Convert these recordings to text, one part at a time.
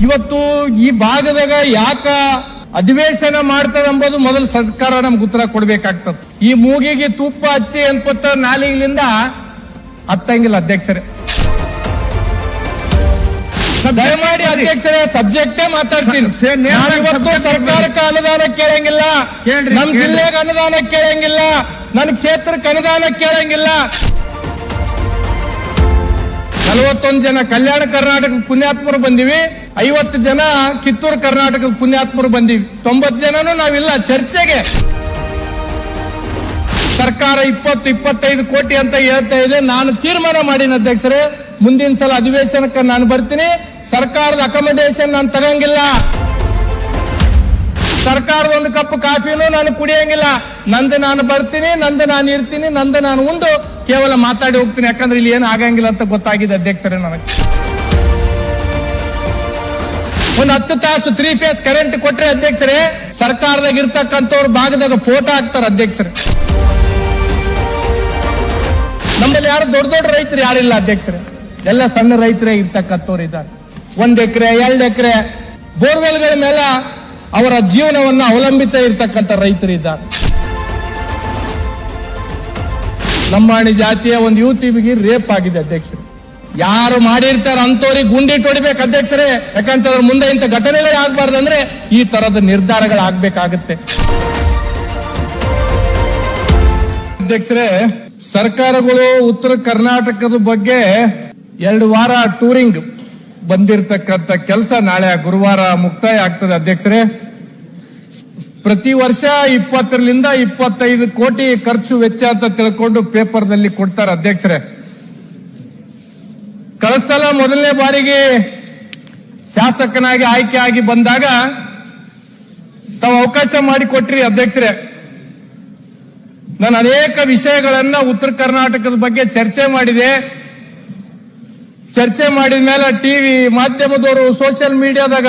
ಇವತ್ತು ಈ ಭಾಗದಾಗ ಯಾಕ ಅಧಿವೇಶನ ಮಾಡ್ತದ ಎಂಬುದು ಮೊದಲು ಸರ್ಕಾರ ನಮ್ಗೆ ಉತ್ತರ ಕೊಡ್ಬೇಕಾಗ್ತದೆ. ಈ ಮೂಗಿಗೆ ತುಪ್ಪ ಹಚ್ಚಿ ಅನ್ಪತ್ತ ನಾಲಿಗಳಿಂದ ಹತ್ತಂಗಿಲ್ಲ ಅಧ್ಯಕ್ಷರೇ. ದಯಮಾಡಿ ಅಧ್ಯಕ್ಷರೇ ಸಬ್ಜೆಕ್ಟೇ ಮಾತಾಡ್ತೀನಿ. ಇವತ್ತು ಸರ್ಕಾರಕ್ಕೆ ಅನುದಾನ ಕೇಳಂಗಿಲ್ಲ. ನಮ್. ಜಿಲ್ಲೆಗೆ ಅನುದಾನ ಕೇಳಂಗಿಲ್ಲ. ನನ್ನ ಕ್ಷೇತ್ರಕ್ಕೆ ಅನುದಾನ ಕೇಳಂಗಿಲ್ಲ. ನಲವತ್ತೊಂದು ಜನ ಕಲ್ಯಾಣ ಕರ್ನಾಟಕ ಪುಣ್ಯಾತ್ಮರು ಬಂದಿವಿ. ಐವತ್ತು ಜನ ಕಿತ್ತೂರು ಕರ್ನಾಟಕದ ಪುಣ್ಯಾತ್ಮರು ಬಂದೀವಿ. ತೊಂಬತ್ತು ಜನನು ನಾವಿಲ್ಲ, ಚರ್ಚೆಗೆ. ಸರ್ಕಾರ ಇಪ್ಪತ್ತು, ಇಪ್ಪತ್ತೈದು ಕೋಟಿ ಅಂತ ಹೇಳ್ತಾ ಇದೆ. ನಾನು ತೀರ್ಮಾನ ಮಾಡಿನ ಅಧ್ಯಕ್ಷರೇ. ಮುಂದಿನ ಸಲ ಅಧಿವೇಶನಕ್ಕೆ ನಾನು ಬರ್ತೀನಿ. ಸರ್ಕಾರದ ಅಕಮಡೇಷನ್ ನಾನು ತಗಂಗಿಲ್ಲ. ಸರ್ಕಾರದ ಒಂದು ಕಪ್ ಕಾಫಿನೂ ನಾನು ಕುಡಿಯಂಗಿಲ್ಲ. ನಂದು ನಾನು ಬರ್ತೀನಿ, ನಂದು ನಾನು ಇರ್ತೀನಿ, ನಂದು ನಾನು ಒಂದು ಕೇವಲ ಮಾತಾಡಿ ಹೋಗ್ತೀನಿ. ಯಾಕಂದ್ರೆ ಇಲ್ಲಿ ಏನು ಆಗಂಗಿಲ್ಲ ಅಂತ ಗೊತ್ತಾಗಿದೆ ಅಧ್ಯಕ್ಷರೇ ನನಗೆ. ಒಂದು ಹತ್ತು ತಾಸು ತ್ರೀ ಫೇಸ್ ಕರೆಂಟ್ ಕೊಟ್ರೆ ಅಧ್ಯಕ್ಷರೇ, ಸರ್ಕಾರದಾಗ ಇರ್ತಕ್ಕಂಥವ್ರ ಭಾಗದಾಗ ಫೋಟೋ ಹಾಕ್ತಾರೆ ಅಧ್ಯಕ್ಷರೇ. ನಮ್ಮಲ್ಲಿ ಯಾರು ದೊಡ್ಡ ದೊಡ್ಡ ರೈತರು ಯಾರಿಲ್ಲ ಅಧ್ಯಕ್ಷರೇ. ಎಲ್ಲ ಸಣ್ಣ ರೈತರೇ ಇರ್ತಕ್ಕಂಥವ್ರು ಇದ್ದಾರೆ. ಒಂದ್ ಎಕರೆ, ಎರಡು ಎಕರೆ, ಬೋರ್ವೆಲ್ಗಳ ಮೇಲೆ ಅವರ ಜೀವನವನ್ನ ಅವಲಂಬಿತ ಇರ್ತಕ್ಕಂಥ ರೈತರು ಇದ್ದಾರೆ. ಲಂಬಾಣಿ ಜಾತಿಯ ಒಂದು ಯುವತಿಗೆ ರೇಪ್ ಆಗಿದೆ ಅಧ್ಯಕ್ಷರೇ. ಯಾರು ಮಾಡಿರ್ತಾರ ಅಂತವ್ರಿಗೆ ಗುಂಡಿಟ್ಟು ಹೊಡಿಬೇಕು ಅಧ್ಯಕ್ಷರೇ. ಯಾಕಂತಂದ್ರೆ ಮುಂದೆ ಇಂಥ ಘಟನೆಗಳು ಆಗ್ಬಾರ್ದಂದ್ರೆ ಈ ತರದ ನಿರ್ಧಾರಗಳು ಆಗ್ಬೇಕಾಗತ್ತೆ ಅಧ್ಯಕ್ಷರೇ, ಸರ್ಕಾರಗಳು ಉತ್ತರ ಕರ್ನಾಟಕದ ಬಗ್ಗೆ ಎರಡು ವಾರ ಟೂರಿಂಗ್ ಬಂದಿರತಕ್ಕಂಥ ಕೆಲಸ ನಾಳೆ ಗುರುವಾರ ಮುಕ್ತಾಯ ಆಗ್ತದೆ ಅಧ್ಯಕ್ಷರೇ. ಪ್ರತಿ ವರ್ಷ ಇಪ್ಪತ್ತರಿಂದ ಇಪ್ಪತ್ತೈದು ಕೋಟಿ ಖರ್ಚು ವೆಚ್ಚ ಅಂತ ತಿಳ್ಕೊಂಡು ಪೇಪರ್ದಲ್ಲಿ ಕೊಡ್ತಾರೆ ಅಧ್ಯಕ್ಷರೇ. ಕಳೆದ ಸಲ ಮೊದಲನೇ ಬಾರಿಗೆ ಶಾಸಕನಾಗಿ ಆಯ್ಕೆ ಆಗಿ ಬಂದಾಗ ತಾವು ಅವಕಾಶ ಮಾಡಿಕೊಟ್ರಿ ಅಧ್ಯಕ್ಷರೇ. ನಾನು ಅನೇಕ ವಿಷಯಗಳನ್ನ ಉತ್ತರ ಕರ್ನಾಟಕದ ಬಗ್ಗೆ ಚರ್ಚೆ ಮಾಡಿದೆ. ಚರ್ಚೆ ಮಾಡಿದ ಮೇಲೆ ಟಿವಿ ಮಾಧ್ಯಮದವರು ಸೋಷಿಯಲ್ ಮೀಡಿಯಾದಾಗ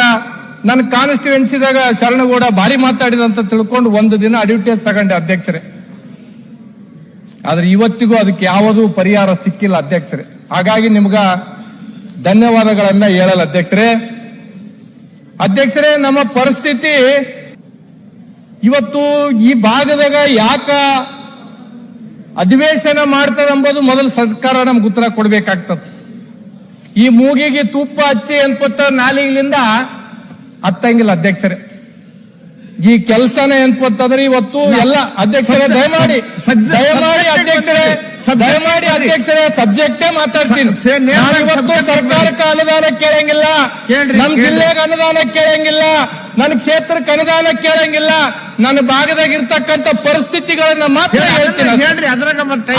ನನ್ನ ಕಾನ್ಸ್ಟಿಟ್ಯೂನ್ಸಿದಾಗ ಶರಣಗೌಡ ಭಾರಿ ಮಾತಾಡಿದ ಅಂತ ತಿಳ್ಕೊಂಡು ಒಂದು ದಿನ ಅಡ್ವರ್ಟೈಸ್ ತಗೊಂಡೆ ಅಧ್ಯಕ್ಷರೇ. ಆದ್ರೆ ಇವತ್ತಿಗೂ ಅದಕ್ಕೆ ಯಾವುದೂ ಪರಿಹಾರ ಸಿಕ್ಕಿಲ್ಲ ಅಧ್ಯಕ್ಷರೇ. ಹಾಗಾಗಿ ನಿಮ್ಗ ಧನ್ಯವಾದಗಳನ್ನ ಹೇಳಲ್ಲ ಅಧ್ಯಕ್ಷರೇ. ಅಧ್ಯಕ್ಷರೇ, ನಮ್ಮ ಪರಿಸ್ಥಿತಿ ಇವತ್ತು ಈ ಭಾಗದಾಗ ಯಾಕ ಅಧಿವೇಶನ ಮಾಡ್ತದೆ ಎಂಬುದು ಮೊದಲು ಸರ್ಕಾರ ನಮ್ಗೆ ಉತ್ತರ ಕೊಡ್ಬೇಕಾಗ್ತದ. ಈ ಮೂಗಿಗೆ ತುಪ್ಪ ಹಚ್ಚಿ ಅನ್ಪತ್ತ ನಾಲಿಗಳಿಂದ ಹತ್ತಂಗಿಲ್ಲ ಅಧ್ಯಕ್ಷರೇ. ಈ ಕೆಲಸನೇ ಅನ್ಪತ್ತಂದ್ರೆ ಇವತ್ತು ಎಲ್ಲ ಅಧ್ಯಕ್ಷರೇ ದಯಮಾಡಿ ದಯಮಾಡಿ ಅಧ್ಯಕ್ಷರೇ ದಯಮಾಡಿ ಅಧ್ಯಕ್ಷರೇ ಸಬ್ಜೆಕ್ಟೇ ಮಾತಾಡ್ತೀನಿ. ಸರ್ಕಾರಕ್ಕೆ ಅನುದಾನ ಕೇಳಂಗಿಲ್ಲ. ನಮ್. ಜಿಲ್ಲೆಗೆ ಅನುದಾನ ಕೇಳಂಗಿಲ್ಲ. ನನ್ನ ಕ್ಷೇತ್ರಕ್ಕೆ ಅನುದಾನ ಕೇಳಂಗಿಲ್ಲ. ನನ್ನ ಭಾಗದಾಗ ಇರ್ತಕ್ಕಂಥ ಪರಿಸ್ಥಿತಿಗಳನ್ನ ಮಾತ್ರ ಹೇಳ್ತೀನಿ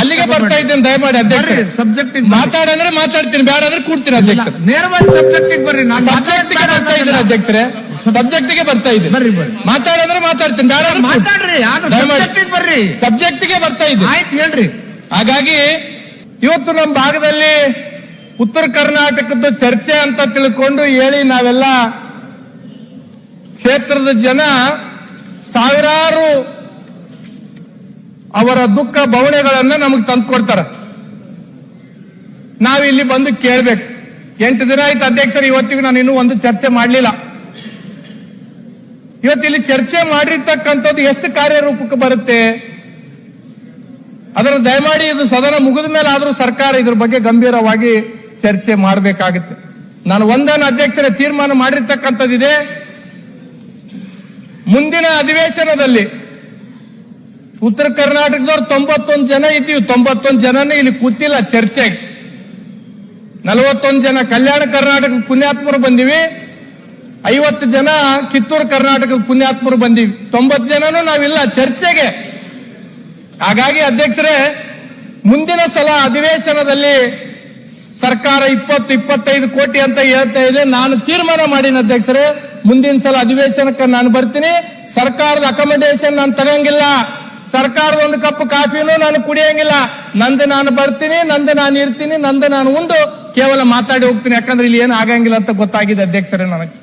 ಅಲ್ಲಿಗೆ ಬರ್ತಾ ಇದ್ದೇನೆ ದಯಮಾಡಿ ಅಧ್ಯಕ್ಷ ಸಬ್ಜೆಕ್ಟ್ ಮಾತಾಡಂದ್ರೆ ಮಾತಾಡ್ತೀನಿ ಬೇಡ ಅಂದ್ರೆ ಕೂಡ್ತೀನಿ ಅಧ್ಯಕ್ಷ ನೇರವಾಗಿ ಸಬ್ಜೆಕ್ಟ್ ಬರ್ರಿ ನಾನು ಸಬ್ಜೆಕ್ಟ್ಗೆ ಬರ್ತಾ ಇದ್ದೀನಿ ಅಧ್ಯಕ್ಷರೇ. ಸಬ್ಜೆಕ್ಟ್ಗೆ ಬರ್ತಾ ಇದೆ ಬರ್ರಿ ಬರ್ರಿ. ಮಾತಾಡಂದ್ರೆ ಮಾತಾಡ್ತೀನಿ ಬೇಡ ಮಾತಾಡ್ರಿ ಆಗ ದಯಮಾಡಿ. ಸಬ್ಜೆಕ್ಟ್ ಬರ್ರಿ. ಸಬ್ಜೆಕ್ಟ್ಗೆ ಬರ್ತಾ ಇದೆ ಆಯ್ತು ಹೇಳ್ರಿ. ಹಾಗಾಗಿ ಇವತ್ತು ನಮ್ಮ ಭಾಗದಲ್ಲಿ ಉತ್ತರ ಕರ್ನಾಟಕದ ಚರ್ಚೆ ಅಂತ ತಿಳ್ಕೊಂಡು ಹೇಳಿ ನಾವೆಲ್ಲ ಕ್ಷೇತ್ರದ ಜನ ಸಾವಿರಾರು ಅವರ ದುಃಖ ಬವಣೆಗಳನ್ನ ನಮಗೆ ತಂದ್ಕೊಡ್ತಾರ ನಾವಿಲ್ಲಿ ಬಂದು ಕೇಳ್ಬೇಕು. ಎಂಟು ದಿನ ಆಯ್ತು ಅಧ್ಯಕ್ಷರು, ಇವತ್ತಿಗೂ ನಾನು ಇನ್ನೂ ಒಂದು ಚರ್ಚೆ ಮಾಡಲಿಲ್ಲ. ಇವತ್ತಿಲ್ಲಿ ಚರ್ಚೆ ಮಾಡಿರ್ತಕ್ಕಂಥದ್ದು ಎಷ್ಟು ಕಾರ್ಯರೂಪಕ್ಕೆ ಬರುತ್ತೆ? ಅದರ ದಯಮಾಡಿ ಇದು ಸದನ ಮುಗಿದ ಮೇಲೆ ಆದರೂ ಸರ್ಕಾರ ಇದ್ರ ಬಗ್ಗೆ ಗಂಭೀರವಾಗಿ ಚರ್ಚೆ ಮಾಡಬೇಕಾಗುತ್ತೆ. ನಾನು ಒಂದನ್ನು ಅಧ್ಯಕ್ಷರೇ ತೀರ್ಮಾನ ಮಾಡಿರ್ತಕ್ಕಂಥದ್ದಿದೆ. ಮುಂದಿನ ಅಧಿವೇಶನದಲ್ಲಿ ಉತ್ತರ ಕರ್ನಾಟಕದವ್ರು ತೊಂಬತ್ತೊಂದು ಜನ ಇದ್ದೀವಿ. ತೊಂಬತ್ತೊಂದು ಜನನೇ ಇಲ್ಲಿ ಕೂತಿಲ್ಲ ಚರ್ಚೆಗೆ. ನಲವತ್ತೊಂದು ಜನ ಕಲ್ಯಾಣ ಕರ್ನಾಟಕದ ಪುಣ್ಯಾತ್ಮರು ಬಂದಿವಿ. ಐವತ್ತು ಜನ ಕಿತ್ತೂರು ಕರ್ನಾಟಕದ ಪುಣ್ಯಾತ್ಮರು ಬಂದಿವಿ. ತೊಂಬತ್ತು ಜನನೂ ನಾವಿಲ್ಲ ಚರ್ಚೆಗೆ. ಹಾಗಾಗಿ ಅಧ್ಯಕ್ಷರೇ, ಮುಂದಿನ ಸಲ ಅಧಿವೇಶನದಲ್ಲಿ ಸರ್ಕಾರ ಇಪ್ಪತ್ತು, ಇಪ್ಪತ್ತೈದು ಕೋಟಿ ಅಂತ ಹೇಳ್ತಾ ಇದೆ. ನಾನು ತೀರ್ಮಾನ ಮಾಡಿನ ಅಧ್ಯಕ್ಷರೇ ಮುಂದಿನ ಸಲ ಅಧಿವೇಶನಕ್ಕೆ ನಾನು ಬರ್ತೀನಿ. ಸರ್ಕಾರದ ಅಕಮಡೇಷನ್ ನಾನು ತಗಂಗಿಲ್ಲ. ಸರ್ಕಾರದ ಒಂದು ಕಪ್ ಕಾಫಿನೂ ನಾನು ಕುಡಿಯಂಗಿಲ್ಲ. ನಂದು ನಾನು ಬರ್ತೀನಿ, ನಂದು ನಾನು ಇರ್ತೀನಿ, ನಂದು ನಾನು ಒಂದು ಕೇವಲ ಮಾತಾಡಿ ಹೋಗ್ತೀನಿ. ಯಾಕಂದ್ರೆ ಇಲ್ಲಿ ಏನು ಆಗಂಗಿಲ್ಲ ಅಂತ ಗೊತ್ತಾಗಿದೆ ಅಧ್ಯಕ್ಷರೇ ನನಗೆ.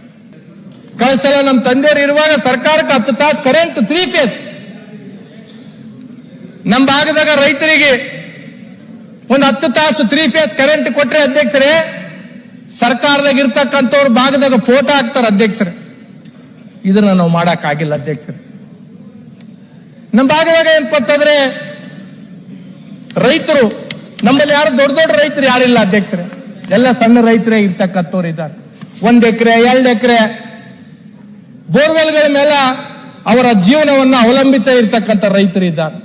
ಕಳೆದ ಸಲ ನಮ್ಮ ತಂದೆಯವರು ಇರುವಾಗ ಸರ್ಕಾರಕ್ಕೆ ಹತ್ತು ತಾಸು ಕರೆಂಟ್ ತ್ರೀ ಫೇಸ್ ನಮ್ ಭಾಗದಾಗ ರೈತರಿಗೆ ಒಂದು ಹತ್ತು ತಾಸು ತ್ರೀ ಫೇಸ್ ಕರೆಂಟ್ ಕೊಟ್ರೆ ಅಧ್ಯಕ್ಷರೇ ಸರ್ಕಾರದಾಗ ಇರ್ತಕ್ಕಂಥವ್ರ ಭಾಗದಾಗ ಫೋಟೋ ಹಾಕ್ತಾರೆ ಅಧ್ಯಕ್ಷರೇ. ಇದನ್ನ ನಾವು ಮಾಡಕ್ಕಾಗಿಲ್ಲ ಅಧ್ಯಕ್ಷರೇ. ನಮ್ಮ ಭಾಗದಾಗ ಏನಪ್ಪ ಅಂತಂದ್ರೆ ರೈತರು, ನಮ್ಮಲ್ಲಿ ಯಾರು ದೊಡ್ಡ ದೊಡ್ಡ ರೈತರು ಯಾರಿಲ್ಲ ಅಧ್ಯಕ್ಷರೇ. ಎಲ್ಲ ಸಣ್ಣ ರೈತರೇ ಇರ್ತಕ್ಕಂಥವ್ರು ಇದ್ದಾರೆ. ಒಂದ್ ಎಕರೆ, ಎರಡು ಎಕರೆ, ಬೋರ್ವೆಲ್ಗಳ ಮೇಲೆ ಅವರ ಜೀವನವನ್ನ ಅವಲಂಬಿತ ಇರ್ತಕ್ಕಂಥ ರೈತರು ಇದ್ದಾರೆ.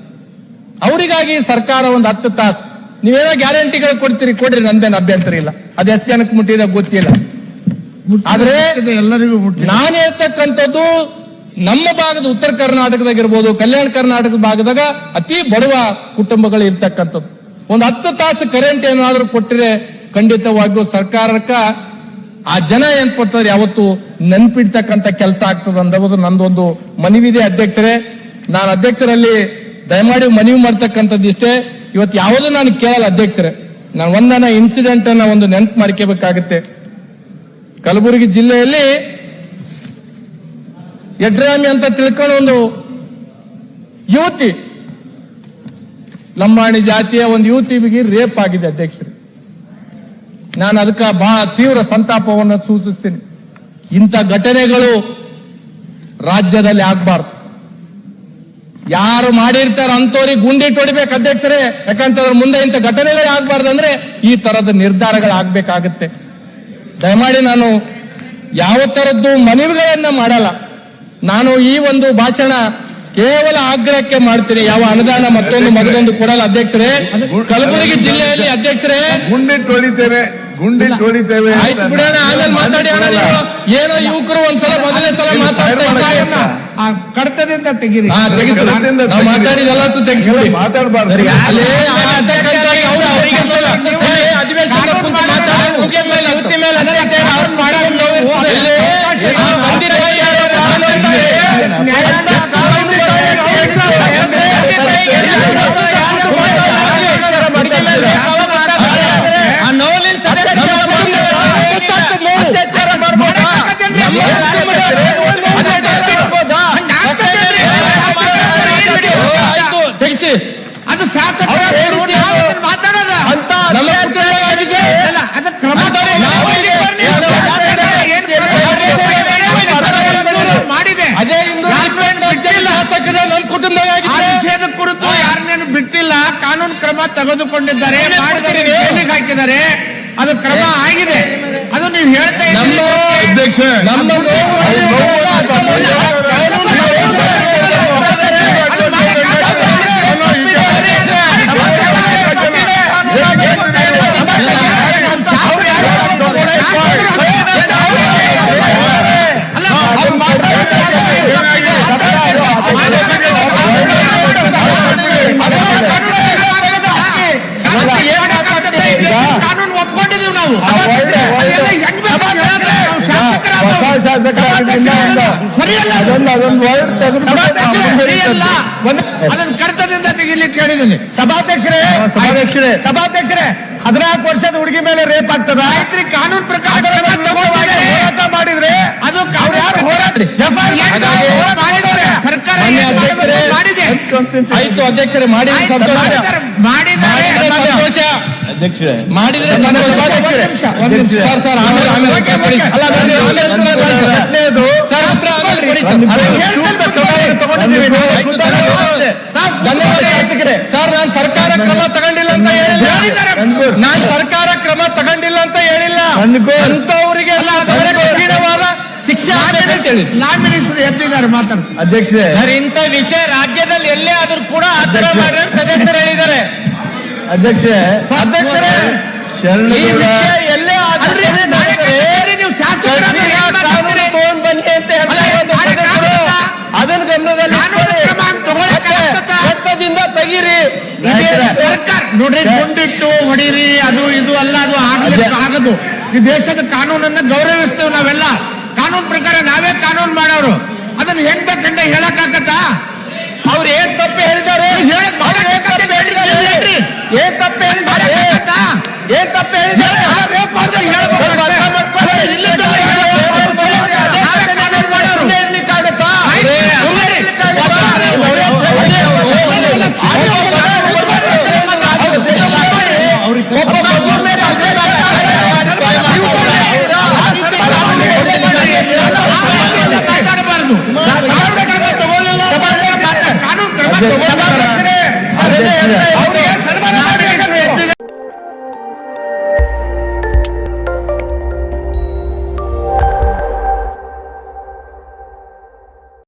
ಅವರಿಗಾಗಿ ಸರ್ಕಾರ ಒಂದು ಹತ್ತು ತಾಸು ನೀವೇನೋ ಗ್ಯಾರಂಟಿಗಳು ಕೊಡ್ತೀರಿ ಕೊಡ್ರಿ ನಂದೇನು ಅಭ್ಯಂತರ ಇಲ್ಲ. ಅದು ಎಷ್ಟು ಜನಕ್ಕೆ ಮುಟ್ಟಿದ ಗೊತ್ತಿಲ್ಲ. ಆದ್ರೆ ಎಲ್ಲರಿಗೂ ನಾನು ಹೇಳ್ತಕ್ಕಂಥದ್ದು ನಮ್ಮ ಭಾಗದ ಉತ್ತರ ಕರ್ನಾಟಕದಾಗ ಇರ್ಬೋದು ಕಲ್ಯಾಣ ಕರ್ನಾಟಕದ ಭಾಗದಾಗ ಅತಿ ಬಡವ ಕುಟುಂಬಗಳು ಇರ್ತಕ್ಕಂಥದ್ದು. ಒಂದು ಹತ್ತು ತಾಸು ಕರೆಂಟ್ ಏನಾದ್ರೂ ಕೊಟ್ಟರೆ ಖಂಡಿತವಾಗಿಯೂ ಸರ್ಕಾರಕ್ಕ ಆ ಜನ ಏನ್ ಕೊಡ್ತಾರೆ ಯಾವತ್ತು ನೆನ್ಪಿಡ್ತಕ್ಕಂಥ ಕೆಲಸ ಆಗ್ತದೆ ಅಂದ್ರೆ ನಂದೊಂದು ಮನವಿದೆ ಅಧ್ಯಕ್ಷರೇ. ನಾನು ಅಧ್ಯಕ್ಷರಲ್ಲಿ ದಯಮಾಡಿ ಮನವಿ ಮಾಡ್ತಕ್ಕಂಥದ್ದು ಇಷ್ಟೇ. ಇವತ್ತು ಯಾವುದು ನಾನು ಕೇಳಲ್ಲ ಅಧ್ಯಕ್ಷರೇ. ನಾನು ಒಂದನ ಇನ್ಸಿಡೆಂಟ್ ಅನ್ನ ಒಂದು ನೆನಪು ಮಾಡ್ಕೋಬೇಕಾಗುತ್ತೆ ಕಲಬುರಗಿ ಜಿಲ್ಲೆಯಲ್ಲಿ ಯಡ್ರಾಮಿ ಅಂತ ತಿಳ್ಕೊಂಡು ಒಂದು ಯುವತಿ, ಲಂಬಾಣಿ ಜಾತಿಯ ಒಂದು ಯುವತಿಗೆ ರೇಪ್ ಆಗಿದೆ ಅಧ್ಯಕ್ಷರು. ನಾನು ಅದಕ್ಕೆ ಬಹಳ ತೀವ್ರ ಸಂತಾಪವನ್ನು ಸೂಚಿಸ್ತೀನಿ. ಇಂಥ ಘಟನೆಗಳು ರಾಜ್ಯದಲ್ಲಿ ಆಗ್ಬಾರ್ದು. ಯಾರು ಮಾಡಿರ್ತಾರ ಅಂತವ್ರಿಗೆ ಗುಂಡಿಟ್ಟು ಹೊಡಿಬೇಕು ಅಧ್ಯಕ್ಷರೇ. ಯಾಕಂತಂದ್ರೆ ಮುಂದೆ ಇಂಥ ಘಟನೆಗಳೇ ಆಗ್ಬಾರ್ದಂದ್ರೆ ಈ ತರದ ನಿರ್ಧಾರಗಳು ಆಗ್ಬೇಕಾಗತ್ತೆ ದಯಮಾಡಿ ನಾನು ಯಾವ ತರದ್ದು ಮನವಿಗಳನ್ನ ಮಾಡಲ್ಲ. ನಾನು ಈ ಒಂದು ಭಾಷಣ ಕೇವಲ ಆಗ್ರಹಕ್ಕೆ ಮಾಡ್ತೀನಿ. ಯಾವ ಅನುದಾನ ಮತ್ತೊಂದು ಮಗದೊಂದು ಕೊಡಲ್ಲ ಅಧ್ಯಕ್ಷರೇ. ಕಲಬುರಗಿ ಜಿಲ್ಲೆಯಲ್ಲಿ ಅಧ್ಯಕ್ಷರೇ. ಗುಂಡಿಟ್ಟು ಹೊಡಿತೇವೆ ಗುಂಡಿಟ್ಟು ಹೊಡಿತೇವೆ ಆಯ್ತು ಬಿಡೋಣ ಆಮೇಲೆ ಮಾತಾಡಿ. ಏನೋ ಯುವಕರು ಒಂದ್ಸಲ ಮೊದಲನೇ ಸಲ ಮಾತಾಡ್ತಾ ಇದ್ದಾರೆ. ಆ ಕಡತದಿಂದ ತೆಗೀರಿ ಮಾತಾಡಬಾರ್ದು ಅಧಿವೇಶನ ತೆಗೆದುಕೊಂಡಿದ್ದಾರೆ ಹಾಕಿದ್ದಾರೆ. ಅದು ಕ್ರಮ ಆಗಿದೆ. ಅದು ನೀವು ಹೇಳ್ತಾ ಇದ್ದೀರಿ. ಅಧ್ಯಕ್ಷ ಸರಿಯಲ್ಲ. ಅದೊಂದು ಅದೊಂದು ವರ್ಡ್ ಸರಿಯಲ್ಲ. ಅದನ್ನ ಕಡತದಿಂದ ತೆಗಿಲಿಕ್ಕೆ ಹೇಳಿದ್ದೀನಿ. ಸಭಾಧ್ಯಕ್ಷರೇ ಸಭಾಧ್ಯಕ್ಷರೇ. ಸಭಾಧ್ಯಕ್ಷರೇ ಹದಿನಾಲ್ಕು ವರ್ಷದ ಹುಡುಗಿ ಮೇಲೆ ರೇಪ್ ಆಗ್ತದ? ಆಯ್ತ್ರಿ ಕಾನೂನು ಪ್ರಕಾರ. ಹೋರಾಟ ಮಾಡಿದ್ರೆ ಅದು ಹೋರಾಟ? ಸರ್ಕಾರ ಮಾನ್ಯ ಅಧ್ಯಕ್ಷರೇ, ಮಾಡಿದೆ? ಆಯ್ತು ಅಧ್ಯಕ್ಷರೇ ಮಾಡಿ ಸಂತೋಷ. ಮಾಡಿದ್ದಾರೆ. ಮಾಡಿದ್ದಾರೆ. ಮಾಡಿದ್ರೆ ಸಂತೋಷ. ಅಧ್ಯಕ್ಷರೇ. ಮಾಡಿದ್ರೆ ಸಂತೋಷ. ಸರ್ ಸರ್ ಆಮೇಲೆ ಆಮೇಲೆ ಸರ್. ನಾನು ಸರ್ಕಾರ ಕ್ರಮ ತಗೊಂಡಿಲ್ಲ ಅಂತ ಹೇಳಿಲ್ಲ. ಹೇಳಿದ್ದಾರೆ. ನಾನು ಸರ್ಕಾರ ಕ್ರಮ ತಗೊಂಡಿಲ್ಲ ಅಂತ ಹೇಳಿಲ್ಲ. ಅಂತವರಿಗೆ ಕಠಿಣವಾದ ಶಿಕ್ಷೆ ಅಂತ ಹೇಳಿ ಲಾ ಮಿನಿಸ್ಟರ್ ಎದ್ದಿದ್ದಾರೆ ಮಾತಾಡ್ತಾರೆ ಅಧ್ಯಕ್ಷರೇ. ಸರ್ ಇಂಥ ವಿಷಯ ರಾಜ್ಯದಲ್ಲಿ ಎಲ್ಲೇ ಆದ್ರೂ ಕೂಡ ಆತರ ಮಾಡಿ ಸದಸ್ಯರು ಹೇಳಿದ್ದಾರೆ. ಅಧ್ಯಕ್ಷರೇ. ಅಧ್ಯಕ್ಷರೇ ವಿಷಯ ಎಲ್ಲೇ ಆದ್ರೂ ನೀವು ಶಾಸಕರಾದ್ರೆ? ತಗೊಂಡ್ ಬನ್ನಿ ಅಂತ ಹೇಳ್ತಾ ನೋಡ್ರಿ ಕೊಂಡಿಟ್ಟು ಹೊಡೀರಿ ಅದು ಇದು ಅಲ್ಲ ಅದು ಆಗ್ಲಿಕ್ಕೆ ಆಗದು. ಈ ದೇಶದ ಕಾನೂನನ್ನ ಗೌರವಿಸ್ತೇವೆ ನಾವೆಲ್ಲ. ಕಾನೂನು ಪ್ರಕಾರ ನಾವೇ ಕಾನೂನು ಮಾಡೋರು. ಅದನ್ನ ಹೆಂಗ್ ಬೇಕಂತ ಹೇಳಕ್ ಆಗತ್ತಾ? ಅವ್ರು ಏನ್ ತಪ್ಪು ಹೇಳಿದಾರೆ ಹೇಳಕ್. ಏನ್ ತಪ್ಪು ಹೇಳಿದ್ದಾರೆ?